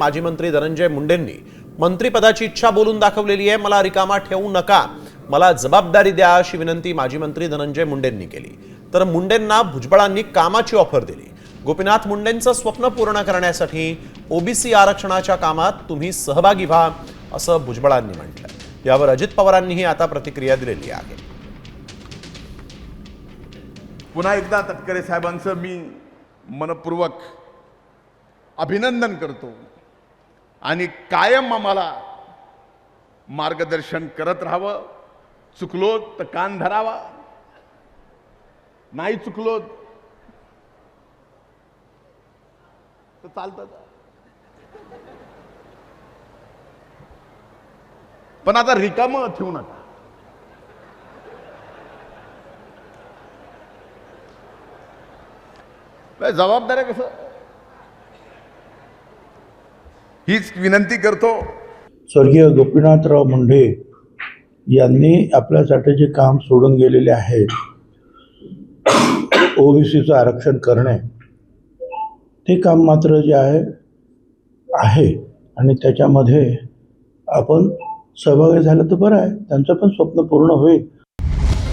माजी मंत्री धनंजय मुंडेंनी मंत्रीपदाची इच्छा बोलून दाखवलेली आहे. मला रिकामा ठेवू नका. मला जबाबदारी द्या अशी विनंती माजी मंत्री धनंजय मुंडेंनी केली. तर मुंडेंना भुजबळांनी कामाची ऑफर दिली. गोपीनाथ मुंडेंचं स्वप्न पूर्ण करण्यासाठी ओबीसी आरक्षणाच्या कामात तुम्ही सहभागी व्हा असं भुजबळांनी म्हटलं यावर अजित पवारांनीही आता प्रतिक्रिया दिलेली आहे. पुन्हा एकदा तटकरे साहेबांचं मी मनपूर्वक अभिनंदन करतो. आणि कायम आम्हाला मार्गदर्शन करत राहावं. चुकलो तर कान धरावा. नाही चुकलो तर चालतं. पण आता रिकाम ठेवू नका. जबाबदाऱ्या कसं? हीच विनंती करतो. स्वर्गीय गोपीनाथराव मुंडे यांनी आपल्यासाठी जे काम सोडून गेलेले आहे. ओबीसीचं आरक्षण करणे ते काम मात्र जे आहे आहे. आणि त्याच्यामध्ये आपण सहभागी झालं तर बरं आहे. त्यांचं पण स्वप्न पूर्ण होईल.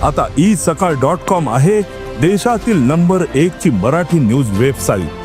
आता ई सकाळ डॉट कॉम आहे देशातील नंबर एक ची मराठी न्यूज वेबसाईट.